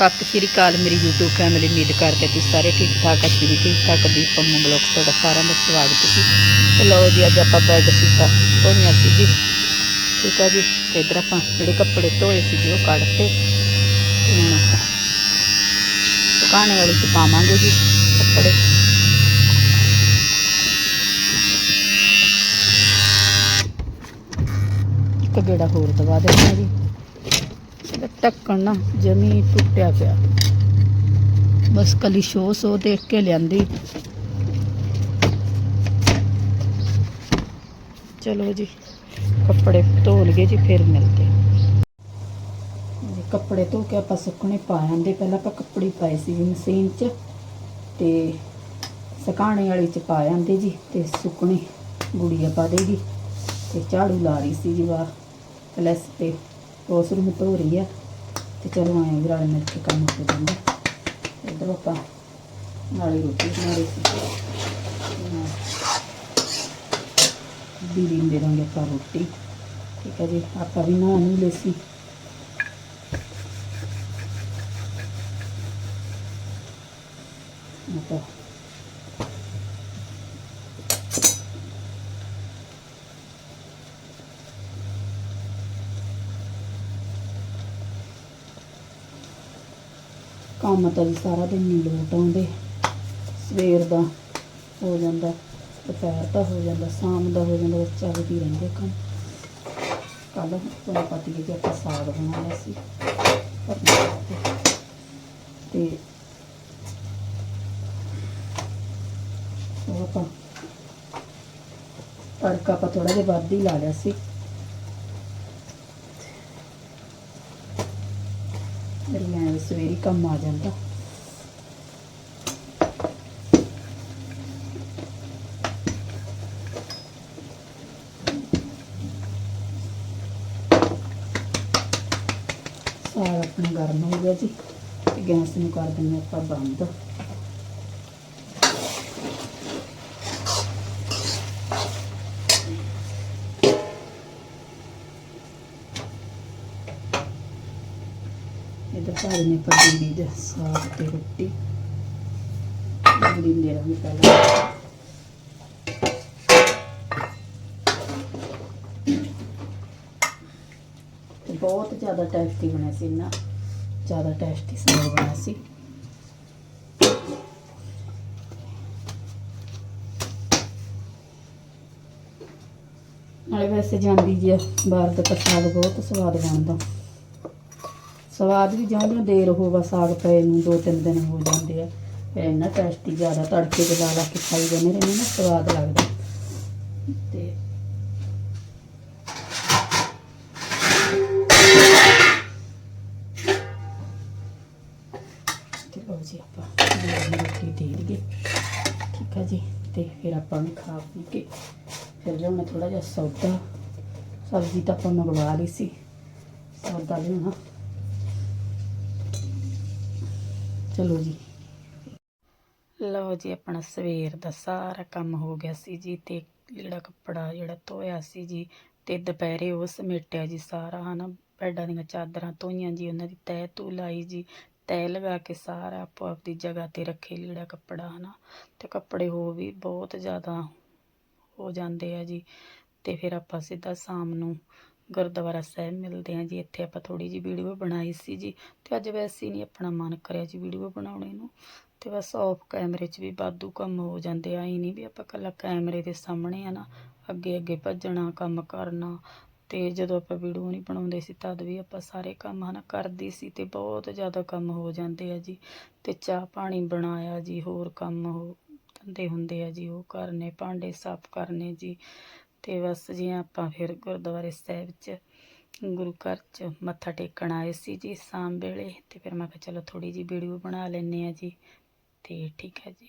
ਸਤਿ ਸ਼੍ਰੀ ਅਕਾਲ, ਮੇਰੀ YouTube family ਉਮੀਦ ਕਰਦੇ ਤੁਸੀਂ ਸਾਰੇ ਠੀਕ ਠਾਕ ਅਸੀਂ ਵੀ ਠੀਕ ਠਾਕ ਦੀਪ ਪੰਮੂ ਬਲੌਗ ਤੁਹਾਡਾ ਸਾਰਿਆਂ ਦਾ ਸਵਾਗਤ ਹੈ ਤੇ ਲਓ ਜੀ, ਅੱਜ ਆਪਾਂ ਬੈਡ ਸੀਟਾਂ ਧੋਈਆਂ ਸੀ ਜੀ। ਠੀਕ ਆ ਜੀ, ਤੇ ਇੱਧਰ ਆਪਾਂ ਜਿਹੜੇ ਕੱਪੜੇ ਧੋਏ ਸੀ ਜੀ, ਉਹ ਕੱਢਤੇ ਤੇ ਹੁਣ ਸੁਕਾਉਣੇ ਵਾਲੀ ਚ ਪਾਵਾਂਗੇ ਜੀ ਕੱਪੜੇ। ਇੱਕ ਗੇੜਾ ਹੋਰ ਦਵਾ ਦੇਣਾ ਜੀ। ਢੱਕਣ ਨਾ ਜਮੀ ਟੁੱਟਿਆ ਪਿਆ। ਬਸ ਕਲੀ ਸ਼ੋ ਸੋ ਦੇਖ ਕੇ ਲਿਆਂਦੀ। ਚਲੋ ਜੀ, ਕੱਪੜੇ ਧੋ ਲਈਏ ਜੀ, ਫਿਰ ਮਿਲਦੇ ਜੀ, ਕੱਪੜੇ ਧੋ ਕੇ ਆਪਾਂ ਸੁੱਕਣੇ ਪਾ ਆਂਦੇ। ਪਹਿਲਾਂ ਆਪਾਂ ਕੱਪੜੇ ਪਾਏ ਸੀ ਜੀ ਮਸ਼ੀਨ 'ਚ ਤੇ ਸੁਕਾਉਣੇ ਵਾਲੀ 'ਚ ਪਾ ਆਂਦੇ ਜੀ ਤੇ ਸੁੱਕਣੇ ਗੁੜੀਆ ਪਾ ਦੇਗੀ ਤੇ ਝਾੜੂ ਲਾ ਰਹੀ ਸੀ ਜੀ ਵਾ ਪਲੱਸ ਤੇ ਵਾਸ਼ਰੂਮ ਧੋ ਰਹੀ ਆ। ਤੇ ਚਲੋ ਆਏ ਵੀ ਰਲ ਮਿਲ ਕੇ ਕੰਮ ਹੋ ਜਾਂਦਾ ਇੱਧਰ ਆਪਾਂ ਨਾਲੇ ਰੋਟੀ ਬਣਾ ਰਹੀ ਸੀ ਦੀਦੀ ਨੂੰ ਦੇ ਦਾਂਗੇ ਆਪਾਂ ਰੋਟੀ ਠੀਕ ਹੈ ਜੀ ਆਪਾਂ ਵੀ ਨਹਾ ਨੂੰ ਲੈ ਸੀ ਆਪਾਂ ਕੰਮ ਤਾਂ ਸਾਰਾ ਦਿਨ ਨਹੀਂ ਲੋਟ ਆਉਂਦੇ। ਸਵੇਰ ਦਾ ਹੋ ਜਾਂਦਾ, ਦੁਪਹਿਰ ਦਾ ਹੋ ਜਾਂਦਾ, ਸ਼ਾਮ ਦਾ ਹੋ ਜਾਂਦਾ ਬਸ ਚੱਲਦੀ ਰਹਿੰਦੇ ਕੰਮ। ਕੱਲ ਤੁਹਾਨੂੰ ਪਤਾ ਹੀ ਕਿ ਆਪਾਂ ਸਾਗ ਬਣਾਇਆ ਸੀ, ਆਪਣੇ ਤੇ ਉਹ ਆਪਾਂ ਤੜਕਾ ਆਪਾਂ ਥੋੜਾ ਜਿਹਾ ਵੱਧ ਹੀ ਲਾ ਲਿਆ ਸੀ ਮੇਰੀ ਮੈਂ ਸਵੇਰੀ ਕੰਮ ਆ ਜਾਂਦਾ। ਸਾਗ ਆਪਣਾ ਗਰਮ ਹੋ ਗਿਆ ਜੀ, ਤੇ ਗੈਸ ਨੂੰ ਕਰ ਦਿੰਦੇ ਆਪਾਂ ਬੰਦ। ਇਧਰ ਭਾਈ ਨੇ ਕੱਢੀ ਦੀ ਸਾਗ ਤੇ ਰੋਟੀ। ਬੜੀ ਦੇਰ ਵੀ ਪਹਿਲਾਂ। ਬਹੁਤ ਜ਼ਿਆਦਾ ਟੇਸਟੀ ਬਣਿਆ ਸੀ ਨਾ ਜ਼ਿਆਦਾ ਟੇਸਟੀ ਸਾਗ ਬਣਿਆ ਸੀ। ਨਾਲੇ ਵੈਸੇ ਜਾਂਦੀ ਜੀ ਬਾਹਰ ਦਾ ਤਾਂ ਬਹੁਤ ਸਵਾਦ ਬਣਦਾ। ਸਵਾਦ ਵੀ ਜਿਉਂ ਦੇਰ ਹੋਵਾ ਸਾਗ ਪਏ ਨੂੰ, ਦੋ ਤਿੰਨ ਦਿਨ ਹੋ ਜਾਂਦੇ ਆ। ਫਿਰ ਇੰਨਾ ਟੇਸਟੀ ਜ਼ਿਆਦਾ ਤੜਕੇ ਤੇ ਲਾ ਲਾ ਕੇ ਖਾਈ ਜਾਂਦੇ ਰਹਿੰਦੇ ਨਾ ਸਵਾਦ ਲੱਗਦਾ। ਤੇ ਲਓ ਜੀ ਆਪਾਂ ਰੋਟੀ ਦੇ ਲਈਏ ਠੀਕ ਆ ਜੀ, ਤੇ ਫਿਰ ਆਪਾਂ ਨੂੰ ਖਾ ਪੀ ਕੇ ਫਿਰ ਲਿਆਉਣਾ ਥੋੜਾ ਜਿਹਾ ਸੌਦਾ, ਸਬਜ਼ੀ ਤਾਂ ਆਪਾਂ ਮੰਗਵਾ ਲਈ ਸੀ। ਸੌਦਾ ਲਿਆਉਣਾ ਚਲੋ ਜੀ। ਲਓ ਜੀ, ਆਪਣਾ ਸਵੇਰ ਦਾ ਸਾਰਾ ਕੰਮ ਹੋ ਗਿਆ ਸੀ ਜੀ ਤੇ ਜਿਹੜਾ ਕੱਪੜਾ, ਜਿਹੜਾ ਧੋਇਆ ਸੀ ਜੀ ਤੇ ਦੁਪਹਿਰੇ ਉਹ ਸਮੇਟਿਆ ਜੀ ਸਾਰਾ, ਹਨਾ। ਬੈਡਾਂ ਦੀਆਂ ਚਾਦਰਾਂ ਧੋਈਆਂ ਜੀ, ਉਹਨਾਂ ਦੀ ਤੈਅ ਤੂ ਲਾਈ ਜੀ। ਤਹਿ ਲਗਾ ਕੇ ਸਾਰਾ ਆਪੋ ਆਪਦੀ ਜਗ੍ਹਾ ਤੇ ਰੱਖੇ ਲੀੜਾ ਕੱਪੜਾ, ਹਨਾ। ਤੇ ਕੱਪੜੇ ਹੋ ਵੀ ਬਹੁਤ ਜ਼ਿਆਦਾ ਹੋ ਜਾਂਦੇ ਆ ਜੀ। ਤੇ ਫਿਰ ਆਪਾਂ ਸਿੱਧਾ ਸ਼ਾਮ ਨੂੰ ਗੁਰਦੁਆਰਾ ਸਾਹਿਬ ਮਿਲਦੇ ਹਾਂ ਜੀ, ਇੱਥੇ ਆਪਾਂ ਥੋੜੀ ਜੀ ਵੀਡੀਓ ਬਣਾਈ ਸੀ ਜੀ ਤੇ ਅੱਜ ਵੈਸੇ ਨਹੀਂ ਆਪਣਾ ਮਨ ਕਰਿਆ ਜੀ ਵੀਡੀਓ ਬਣਾਉਣੇ ਨੂੰ ਤੇ ਬਸ ਆਫ ਕੈਮਰੇ 'ਚ ਵੀ ਬਾਦੂ ਕੰਮ ਹੋ ਜਾਂਦੇ ਆ ਹੀ ਨਹੀਂ ਵੀ ਆਪਾਂ ਕੱਲਾ ਕੈਮਰੇ ਦੇ ਸਾਹਮਣੇ ਆ ਨਾ, ਅੱਗੇ ਅੱਗੇ ਭੱਜਣਾ, ਕੰਮ ਕਰਨਾ ਤੇ ਜਦੋਂ ਆਪਾਂ ਵੀਡੀਓ ਨਹੀਂ ਬਣਾਉਂਦੇ ਸੀ ਤਦ ਵੀ ਆਪਾਂ ਸਾਰੇ ਕੰਮ ਹਨਾ ਕਰਦੀ ਸੀ ਤੇ ਬਹੁਤ ਜ਼ਿਆਦਾ ਕੰਮ ਹੋ ਜਾਂਦੇ ਆ ਜੀ ਤੇ ਚਾਹ ਪਾਣੀ ਬਣਾਇਆ ਜੀ, ਹੋਰ ਕੰਮ ਹੋ, ਧੰਦੇ ਹੁੰਦੇ ਆ ਜੀ, ਉਹ ਕਰਨੇ, ਭਾਂਡੇ ਸਾਫ਼ ਕਰਨੇ ਜੀ ਅਤੇ ਬਸ ਜੀ ਆਪਾਂ ਫਿਰ ਗੁਰਦੁਆਰੇ ਸਾਹਿਬ 'ਚ ਗੁਰੂ ਘਰ 'ਚ ਮੱਥਾ ਟੇਕਣ ਆਏ ਸੀ ਜੀ ਸ਼ਾਮ ਵੇਲੇ ਅਤੇ ਫਿਰ ਮੈਂ ਕਿਹਾ ਚਲੋ ਥੋੜ੍ਹੀ ਜਿਹੀ ਵੀਡੀਓ ਬਣਾ ਲੈਂਦੇ ਹਾਂ ਜੀ। ਅਤੇ ਠੀਕ ਹੈ ਜੀ।